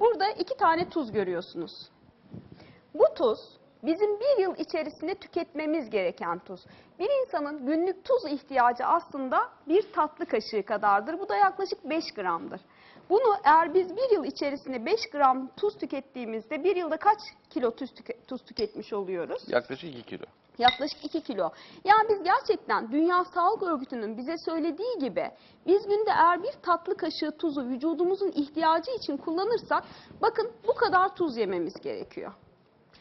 Burada iki tane tuz görüyorsunuz. Bu tuz bizim bir yıl içerisinde tüketmemiz gereken tuz. Bir insanın günlük tuz ihtiyacı aslında bir tatlı kaşığı kadardır. Bu da yaklaşık 5 gramdır. Bunu eğer biz bir yıl içerisinde 5 gram tuz tükettiğimizde bir yılda kaç kilo tuz, tüke- tuz tüketmiş oluyoruz? Yaklaşık 2 kilo. Yaklaşık 2 kilo. Yani biz gerçekten Dünya Sağlık Örgütü'nün bize söylediği gibi biz günde eğer bir tatlı kaşığı tuzu vücudumuzun ihtiyacı için kullanırsak bakın bu kadar tuz yememiz gerekiyor.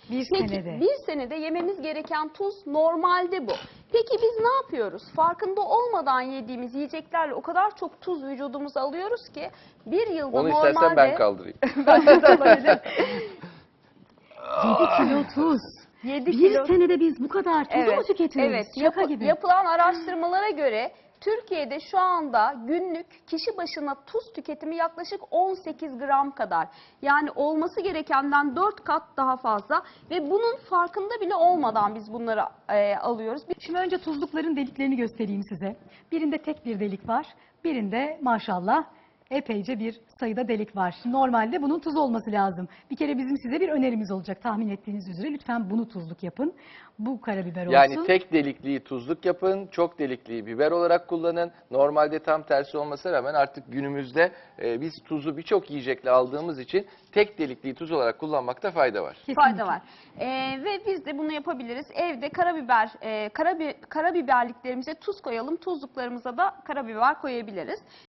Bir Peki senede. bir senede yememiz gereken tuz normalde bu. Peki biz ne yapıyoruz? Farkında olmadan yediğimiz yiyeceklerle o kadar çok tuz vücudumuza alıyoruz ki bir yılda Onu normalde... istersen ben kaldırayım. Ben de alabilirim. 7 kilo tuz. 7 Bir kilo senede biz bu kadar tuzu mu tüketiyoruz? Evet, Şaka gibi. yapılan araştırmalara göre Türkiye'de şu anda günlük kişi başına tuz tüketimi yaklaşık 18 gram kadar. Yani olması gerekenden 4 kat daha fazla ve bunun farkında bile olmadan biz bunları e, alıyoruz. Şimdi önce tuzlukların deliklerini göstereyim size. Birinde tek bir delik var. Birinde maşallah epeyce bir sayıda delik var. Normalde bunun tuz olması lazım. Bir kere bizim size bir önerimiz olacak. Tahmin ettiğiniz üzere lütfen bunu tuzluk yapın. Bu karabiber Yani olsun. tek delikliği tuzluk yapın, çok delikliği biber olarak kullanın. Normalde tam tersi olmasına rağmen artık günümüzde e, biz tuzu birçok yiyecekle aldığımız için tek delikliği tuz olarak kullanmakta fayda var. Kesinlikle. Fayda var. E, ve biz de bunu yapabiliriz. Evde karabiber, e, karabi, karabiberliklerimize tuz koyalım. Tuzluklarımıza da karabiber koyabiliriz.